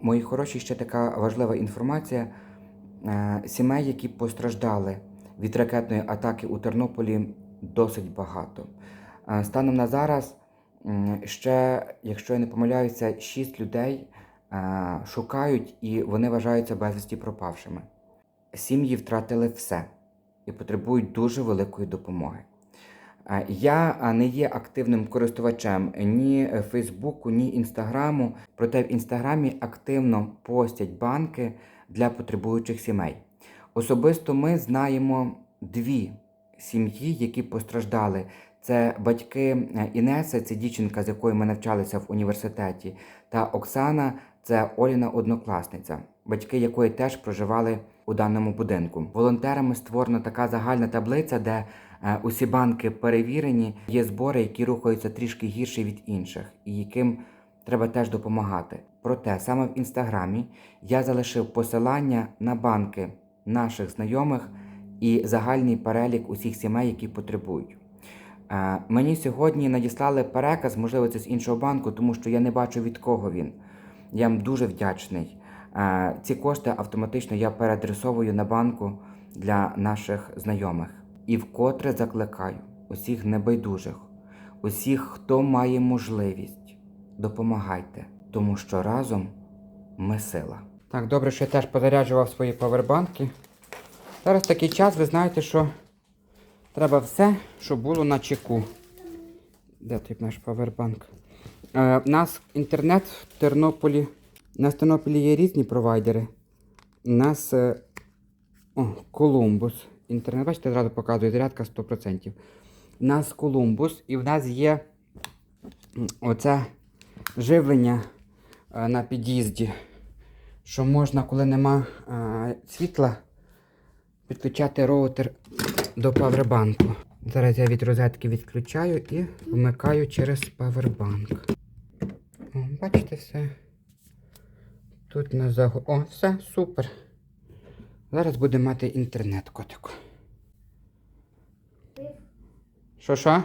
Мої хороші, ще така важлива інформація. Е, Сімей, які постраждали від ракетної атаки у Тернополі, досить багато. Е, Станом на зараз ще, якщо я не помиляюся, 6 людей е, шукають і вони вважаються безвісті пропавшими. Сім'ї втратили все і потребують дуже великої допомоги. Я не є активним користувачем ні е, Фейсбуку, ні Інстаграму, проте в Інстаграмі активно постять банки для потребуючих сімей. Особисто ми знаємо дві сім'ї, які постраждали. Це батьки е, Інеси, це дівчинка, з якою ми навчалися в університеті, та Оксана, це Оліна однокласниця, батьки якої теж проживали у даному будинку. Волонтерами створена така загальна таблиця, де усі банки перевірені, є збори, які рухаються трішки гірше від інших, і яким треба теж допомагати. Проте саме в інстаграмі я залишив посилання на банки наших знайомих і загальний перелік усіх сімей, які потребують. Е, Мені сьогодні надіслали переказ, можливо, це з іншого банку, тому що я не бачу від кого він. Я їм дуже вдячний. Е, Ці кошти автоматично я переадресовую на банку для наших знайомих. І вкотре закликаю усіх небайдужих, усіх, хто має можливість, допомагайте, тому що разом ми сила. Так, добре, що я теж позаряджував свої павербанки. Зараз такий час, ви знаєте, що треба все, щоб було на чеку. Де той наш павербанк? Е, у нас інтернет в Тернополі. У нас Тернополі є різні провайдери. У нас е, о, Колумбус. Інтернет, бачите, одразу показує зарядка 100%. У нас Колумбус і в нас є оце живлення е, на під'їзді, що можна, коли нема е, світла, підключати роутер до павербанку. Зараз я від розетки відключаю і вмикаю через павербанк. Бачите все. Тут на заго. О, все, супер. Зараз буде мати інтернет, котику. Що що?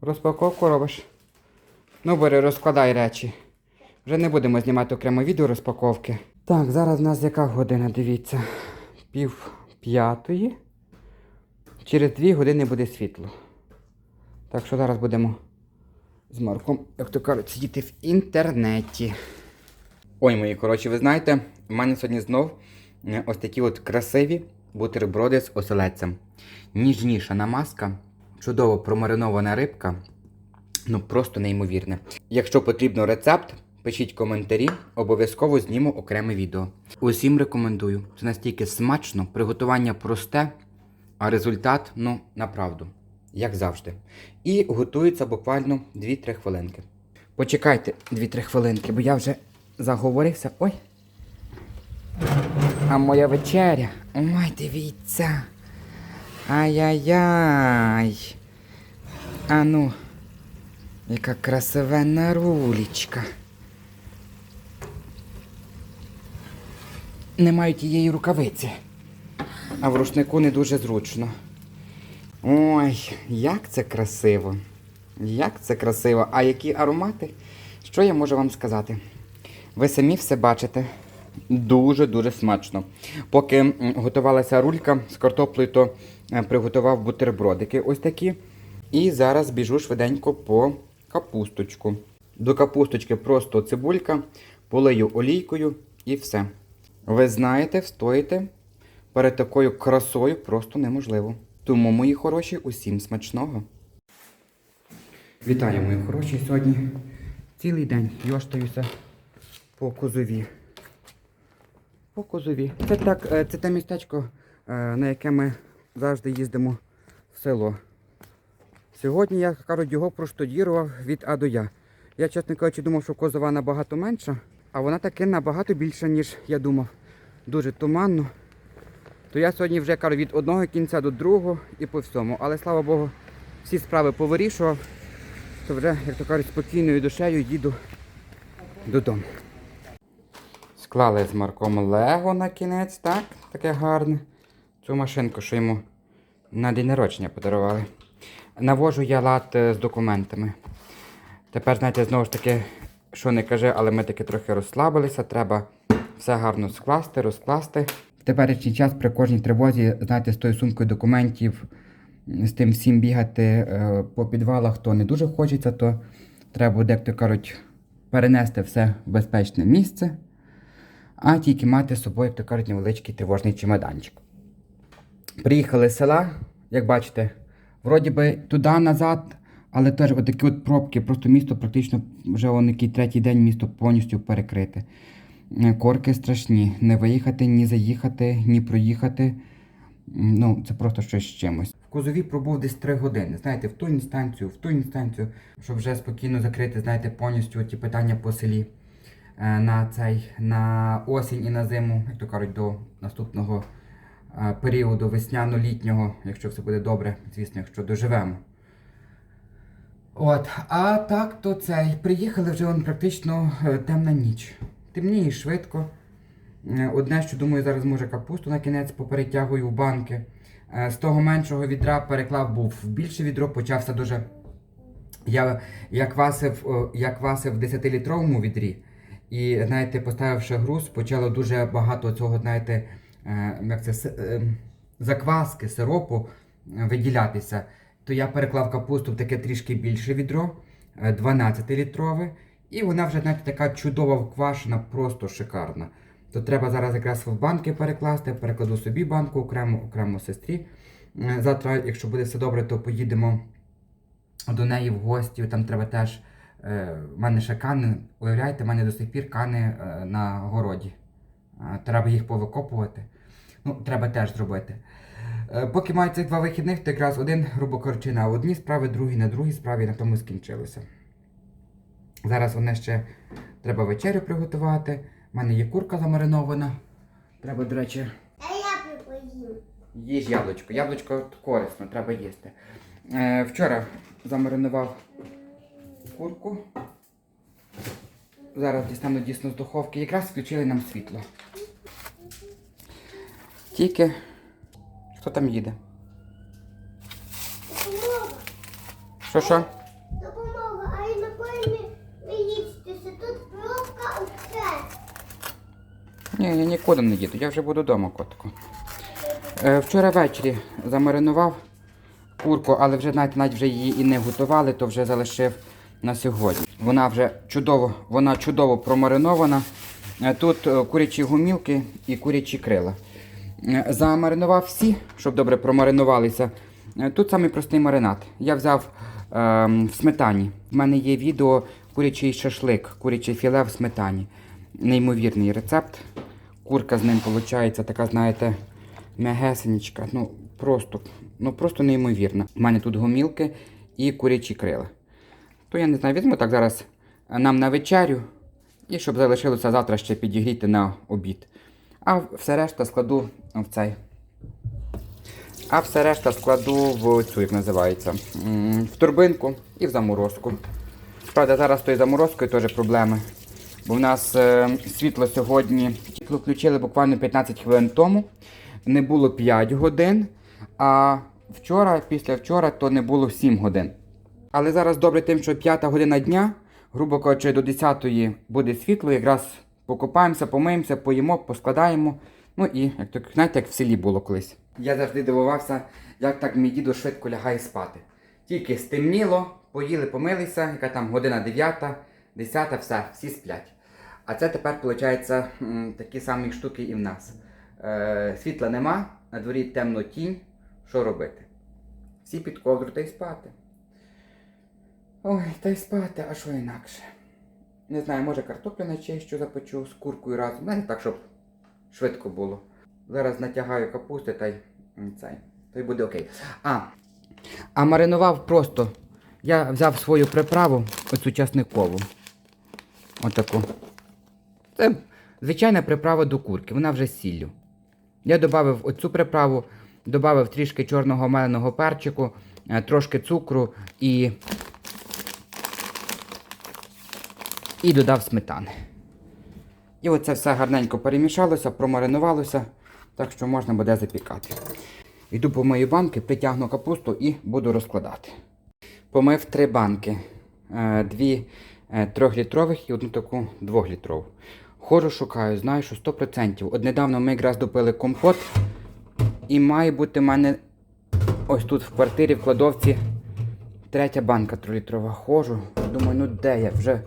Розпаковку робиш? Ну, бери, розкладай речі. Вже не будемо знімати окремо відео розпаковки. Так, зараз в нас яка година, дивіться. Пів п'ятої. Через дві години буде світло. Так що зараз будемо з Марком, як то кажуть, сидіти в інтернеті. Ой, мої коротше, ви знаєте, в мене сьогодні знов е, ось такі от красиві бутерброди з оселедцем. Ніжніша намазка, чудово промаринована рибка. Ну просто неймовірне. Якщо потрібно рецепт, пишіть коментарі, обов'язково зніму окреме відео. Усім рекомендую. Це настільки смачно, приготування просте, а результат, ну, направду, як завжди. І готується буквально 2-3 хвилинки. Почекайте 2-3 хвилинки, бо я вже заговорився. Ой. А моя вечеря. Ой, дивіться. Ай-яй-яй. А ну, яка красивенна рулічка. Не маю тієї рукавиці. А в рушнику не дуже зручно. Ой, як це красиво. Як це красиво. А які аромати? Що я можу вам сказати? Ви самі все бачите. Дуже-дуже смачно. Поки готувалася рулька з картоплею, то е, приготував бутербродики ось такі. І зараз біжу швиденько по капусточку. До капусточки просто цибулька, полию олійкою і все. Ви знаєте, встоїте перед такою красою просто неможливо. Тому, мої хороші, усім смачного. Вітаю, мої хороші. Сьогодні цілий день йоштаюся по козові. По козові. Це так, е, це те містечко, е, на яке ми завжди їздимо в село. Сьогодні я кажуть, його проштудірував від А до Я. Я, чесно кажучи, думав, що козова набагато менша, а вона таки набагато більша, ніж я думав. Дуже туманно. То я сьогодні вже кажу від одного кінця до другого і по всьому. Але слава Богу, всі справи повирішував, то вже, як то кажуть, спокійною душею їду додому. Склали з Марком Лего на кінець, так? Таке гарне. Цю машинку, що йому на день народження подарували. Навожу я лад е, з документами. Тепер, знаєте, знову ж таки що не кажи, але ми таки трохи розслабилися. Треба все гарно скласти, розкласти. В теперішній час при кожній тривозі, знаєте, з тою сумкою документів, з тим всім бігати е, по підвалах, то не дуже хочеться, то треба як то кажуть, перенести все в безпечне місце, а тільки мати з собою, як то кажуть, невеличкий тривожний чемоданчик. Приїхали з села, як бачите, вроді би туди-назад, але теж отакі от пробки, просто місто практично вже он який третій день місто повністю перекрите. Е, Корки страшні. Не виїхати, ні заїхати, ні проїхати. Ну, це просто щось з чимось. В Козові пробув десь 3 години. Знаєте, в ту інстанцію, в ту інстанцію, щоб вже спокійно закрити, знаєте, повністю ті питання по селі на цей на осінь і на зиму, як то кажуть, до наступного е, періоду весняно-літнього, якщо все буде добре, звісно, якщо доживемо. От, а так то цей. Приїхали вже он практично е, темна ніч. Темніє швидко. Е, Одне, що думаю, зараз може капусту на кінець поперетягую в банки. Е, З того меншого відра переклав був в більше відро, почався дуже. Я, я квасив, я квасив в 10-літровому відрі. І, знаєте, поставивши груз, почало дуже багато цього, знаєте, е, як це, е, закваски, сиропу е, виділятися. То я переклав капусту в таке трішки більше відро, е, 12-літрове. І вона вже, знаєте, така чудова вквашена, просто шикарна. То треба зараз якраз в банки перекласти, перекладу собі банку окремо, окремо сестрі. Завтра, якщо буде все добре, то поїдемо до неї в гості. Там треба теж. Е, В мене ще кани, уявляєте, в мене до сих пір кани е, на городі. Е, Треба їх повикопувати. Ну, треба теж зробити. Е, Поки маю цих два вихідних, то якраз один, грубо кажучи, на одній справі, другий на другій справі, на тому скінчилося. Зараз вони ще треба вечерю приготувати. У мене є курка замаринована. Треба, до речі, їж яблучко. Яблучко корисно, треба їсти. Е, вчора замаринував курку. Зараз дістану дійсно з духовки. Якраз включили нам світло. Тільки. Хто там їде? Допомога. Що що? Допомога. А й напевне ви їдьтеся. Тут пробка все. Ні, я нікуди не їду, я вже буду вдома, котику. Е, вчора ввечері замаринував курку, але вже навіть, навіть вже її і не готували, то вже залишив на сьогодні. Вона вже чудово, вона чудово промаринована. Е, Тут е, курячі гумілки і курячі крила. Е, Замаринував всі, щоб добре промаринувалися. Е, Тут самий простий маринад. Я взяв ем, в сметані. В мене є відео курячий шашлик, куряче філе в сметані. Неймовірний рецепт. Курка з ним виходить така, знаєте, м'ягесенечка. Ну, просто, ну просто неймовірно. У мене тут гомілки і курячі крила. То я не знаю, візьму так зараз нам на вечерю. І щоб залишилося завтра ще підігріти на обід. А все решта складу в цей. А все решта складу в цю, як називається, в турбинку і в заморозку. Правда, зараз з тою заморозкою теж проблеми. Бо в нас е, світло сьогодні світло включили буквально 15 хвилин тому. Не було 5 годин. А вчора, після вчора, то не було 7 годин. Але зараз добре тим, що 5 година дня, грубо кажучи, до 10 буде світло, якраз покопаємося, помиємося, поїмо, поскладаємо. Ну і як то знаєте, як в селі було колись. Я завжди дивувався, як так мій дідо швидко лягає спати. Тільки стемніло, поїли, помилися, яка там година 9, 10, все, всі сплять. А це тепер, виходить, такі самі штуки і в нас. Е, світла нема, на дворі темно тінь. Що робити? Всі під ковдру та й спати. Ой, та й спати, а що інакше? Не знаю, може картоплю на чищу запечу з куркою разом. Не так, щоб швидко було. Зараз натягаю капусти та й цей. То й буде окей. А, а маринував просто. Я взяв свою приправу, оцю часникову. Отаку. Це звичайна приправа до курки, вона вже з сіллю. Я додав оцю приправу, додав трішки чорного меленого перчику, е, трошки цукру і. І додав сметани. І оце все гарненько перемішалося, промаринувалося, так що можна буде запікати. Йду по мої банки, притягну капусту і буду розкладати. Помив три банки. Е, Дві е, трьохлітрових і одну таку двохлітрову. Ходжу, шукаю, знаю, що 100%. От недавно ми якраз допили компот, і має бути в мене ось тут в квартирі, в кладовці, третя банка трилітрова. Ходжу, думаю, ну де я вже.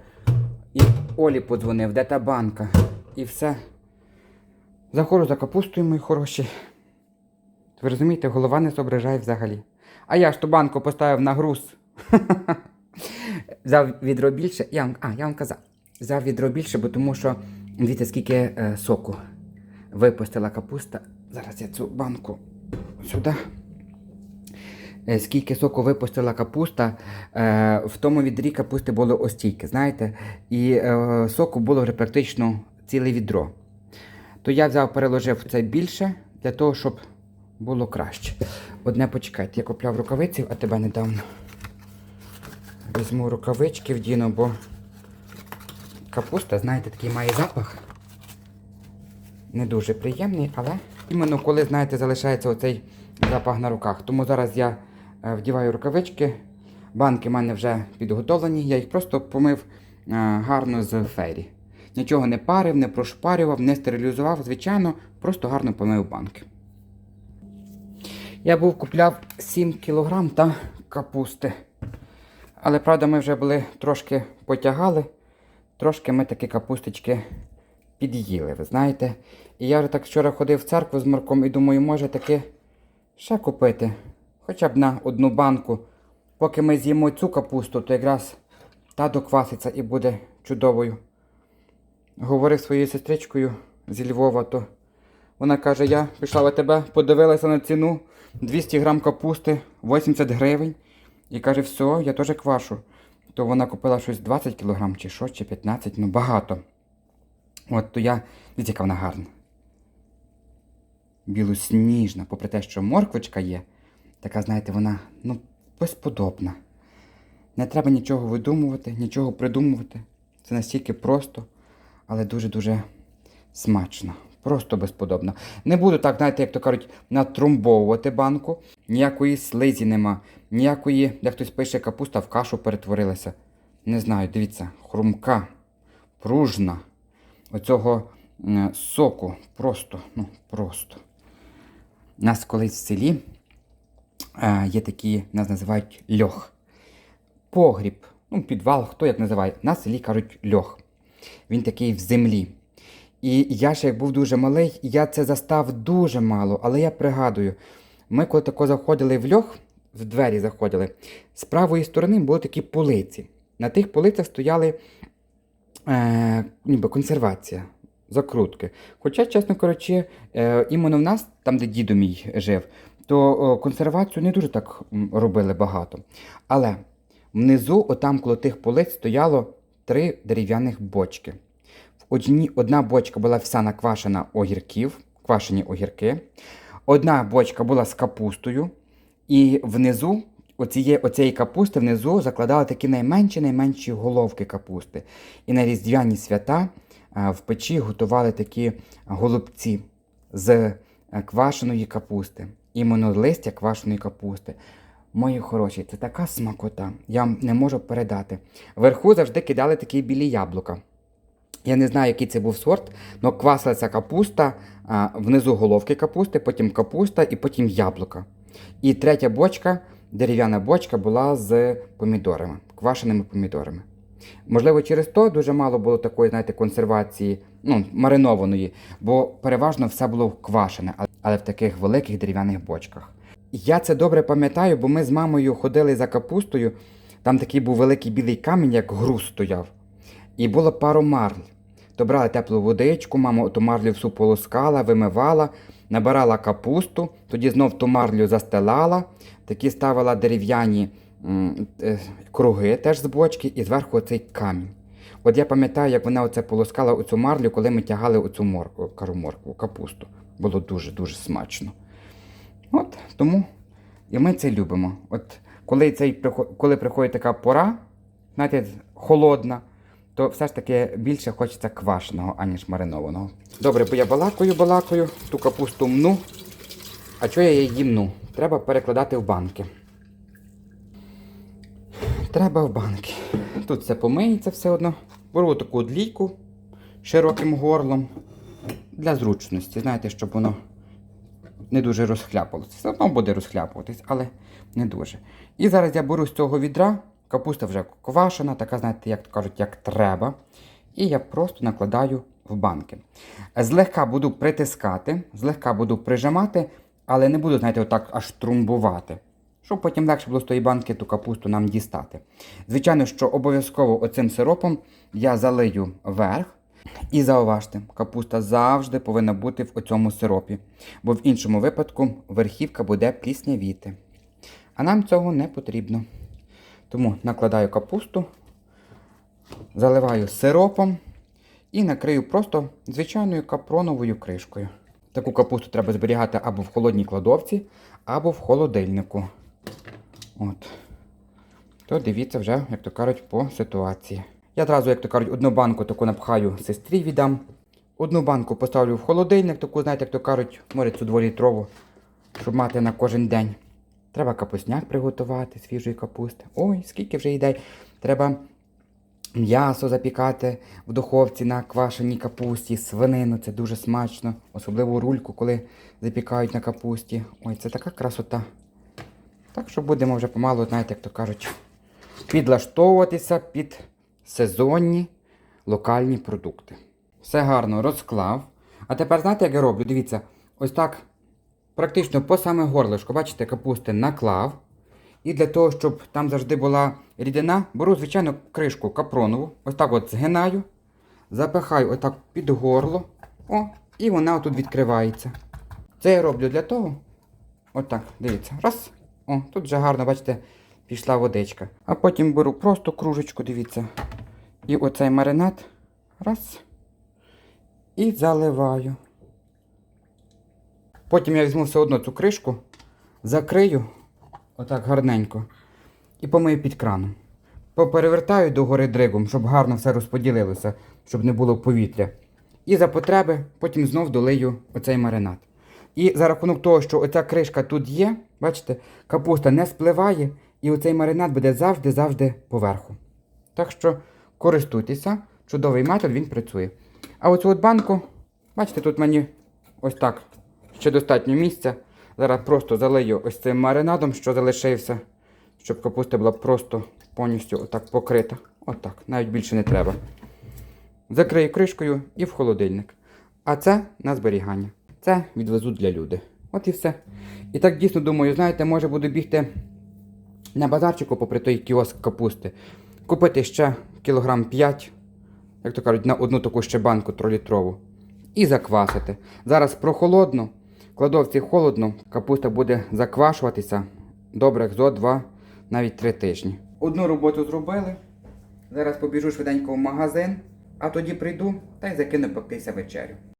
І Олі подзвонив, де та банка. І все. Заходжу за капустою, мої хороші. Ви розумієте, голова не зображає взагалі. А я ж ту банку поставив на груз. Взяв відро більше. Я вам, а, я вам казав. Взяв відро більше, бо тому що дивіться, скільки е, соку випустила капуста. Зараз я цю банку сюди. Скільки соку випустила капуста, е, в тому відрі капусти було ось стільки, знаєте, і е, соку було вже практично ціле відро. То я взяв, переложив це більше для того, щоб було краще. Одне почекайте, я купляв рукавиці, а тебе недавно. Візьму рукавички вдіну, бо капуста, знаєте, такий має запах. Не дуже приємний, але іменно коли, знаєте, залишається оцей запах на руках. Тому зараз я вдіваю рукавички. Банки в мене вже підготовлені, я їх просто помив е, гарно з фейрі. Нічого не парив, не прошпарював, не стерилізував, звичайно, просто гарно помив банки. Я був купляв 7 кг та капусти. Але правда, ми вже були трошки потягали, трошки ми такі капусточки під'їли, ви знаєте. І я вже так вчора ходив в церкву з Марком і думаю, може таки ще купити. Хоча б на одну банку. Поки ми з'їмо цю капусту, то якраз та докваситься і буде чудовою. Говорив своєю сестричкою зі Львова, то вона каже: я пішла в тебе, подивилася на ціну 200 грам капусти, 80 гривень. І каже, все, я теж квашу. То вона купила щось 20 кілограм, чи що, чи 15, ну багато. От то я, яка вона гарна. Білосніжна, попри те, що морквочка є, така, знаєте, вона, ну, безподобна. Не треба нічого видумувати, нічого придумувати. Це настільки просто, але дуже-дуже смачно. Просто безподобно. Не буду так, знаєте, як то кажуть, натрумбовувати банку. Ніякої слизі нема, ніякої, як хтось пише, капуста в кашу перетворилася. Не знаю, дивіться, хрумка, пружна. Оцього соку просто, ну, просто. Нас колись в селі є такі, нас називають льох. Погріб, ну, підвал, хто як називає. На селі кажуть льох. Він такий в землі. І я ще як був дуже малий, я це застав дуже мало, але я пригадую, ми коли тако заходили в льох, в двері заходили, з правої сторони були такі полиці. На тих полицях стояли е, ніби консервація, закрутки. Хоча, чесно кажучи, е, іменно в нас, там, де дідо мій жив, то консервацію не дуже так робили багато. Але внизу, отам коло тих полиць, стояло три дерев'яних бочки. В одній, одна бочка була вся наквашена огірків, квашені огірки. Одна бочка була з капустою, і внизу оцієї, оцієї капусти внизу закладали такі найменші найменші головки капусти. І на різдвяні свята в печі готували такі голубці з е, квашеної капусти. Іменно листя квашеної капусти. Мої хороші, це така смакота, я вам не можу передати. Вверху завжди кидали такі білі яблука. Я не знаю, який це був сорт, але квасилася капуста, внизу головки капусти, потім капуста і потім яблука. І третя бочка, дерев'яна бочка, була з помідорами, квашеними помідорами. Можливо, через то дуже мало було такої, знаєте, консервації, ну, маринованої, бо переважно все було квашене, але- в таких великих дерев'яних бочках. Я це добре пам'ятаю, бо ми з мамою ходили за капустою. Там такий був великий білий камінь, як груз стояв. І було пару марль. То брали теплу водичку, мама ту марлю всю полоскала, вимивала, набирала капусту, тоді знов ту марлю застилала, такі ставила дерев'яні круги теж з бочки, і зверху оцей камінь. От я пам'ятаю, як вона оце полоскала оцю марлю, коли ми тягали оцю моркву, кажу моркву, капусту. Було дуже-дуже смачно. От тому і ми це любимо. От коли, цей, коли приходить така пора, знаєте, холодна, то все ж таки більше хочеться квашеного, аніж маринованого. Добре, бо я балакаю, балакаю, ту капусту мну. А чого я її мну? Треба перекладати в банки. Треба в банки. Тут все помиється все одно. Беру таку длійку широким горлом для зручності. Знаєте, щоб воно не дуже розхляпалося. Все одно буде розхляпуватись, але не дуже. І зараз я беру з цього відра, капуста вже квашена, така, знаєте, як кажуть, як треба. І я просто накладаю в банки. Злегка буду притискати, злегка буду прижимати, але не буду, знаєте, отак аж трумбувати. Щоб потім легше було з тої банки ту капусту нам дістати. Звичайно, що обов'язково оцим сиропом я залию верх. І зауважте, капуста завжди повинна бути в оцьому сиропі, бо в іншому випадку верхівка буде пліснявіти. А нам цього не потрібно. Тому накладаю капусту, заливаю сиропом і накрию просто звичайною капроновою кришкою. Таку капусту треба зберігати або в холодній кладовці, або в холодильнику. От. То дивіться вже, як то кажуть, по ситуації. Я одразу, як то кажуть, одну банку таку напхаю сестрі віддам. Одну банку поставлю в холодильник, таку, знаєте, як то кажуть, може цю дволітрову, щоб мати на кожен день. Треба капусняк приготувати свіжої капусти. Ой, скільки вже ідей. Треба м'ясо запікати в духовці на квашеній капусті, свинину, це дуже смачно. Особливо рульку, коли запікають на капусті. Ой, це така красота. Так що будемо вже помалу, знаєте, як то кажуть, підлаштовуватися під сезонні локальні продукти. Все гарно розклав. А тепер знаєте, як я роблю? Дивіться, ось так практично по саме горлишко, бачите, капусти наклав. І для того, щоб там завжди була рідина, беру, звичайно, кришку капронову, ось так от згинаю, запихаю отак під горло. О, і вона тут відкривається. Це я роблю для того. Отак, дивіться. Раз. О, тут вже гарно, бачите, пішла водичка. А потім беру просто кружечку, дивіться. І оцей маринад. Раз. І заливаю. Потім я візьму все одно цю кришку, закрию отак гарненько. І помию під краном. Поперевертаю догори дригом, щоб гарно все розподілилося, щоб не було повітря. І за потреби потім знов долию оцей маринад. І за рахунок того, що оця кришка тут є, бачите, капуста не спливає, і оцей маринад буде завжди-завжди поверху. Так що користуйтеся, чудовий метод, він працює. А оцю от банку, бачите, тут мені ось так ще достатньо місця. Зараз просто залию ось цим маринадом, що залишився, щоб капуста була просто повністю отак покрита. Отак, навіть більше не треба. Закрию кришкою і в холодильник. А це на зберігання. Це відвезуть для люди. От і все. І так дійсно думаю, знаєте, може буду бігти на базарчику попри той кіоск капусти. Купити ще кілограм 5, як то кажуть, на одну таку ще банку тролітрову. І заквасити. Зараз прохолодно, в кладовці холодно, капуста буде заквашуватися добрих зо 2, навіть 3 тижні. Одну роботу зробили. Зараз побіжу швиденько в магазин, а тоді прийду та й закину пектися вечерю.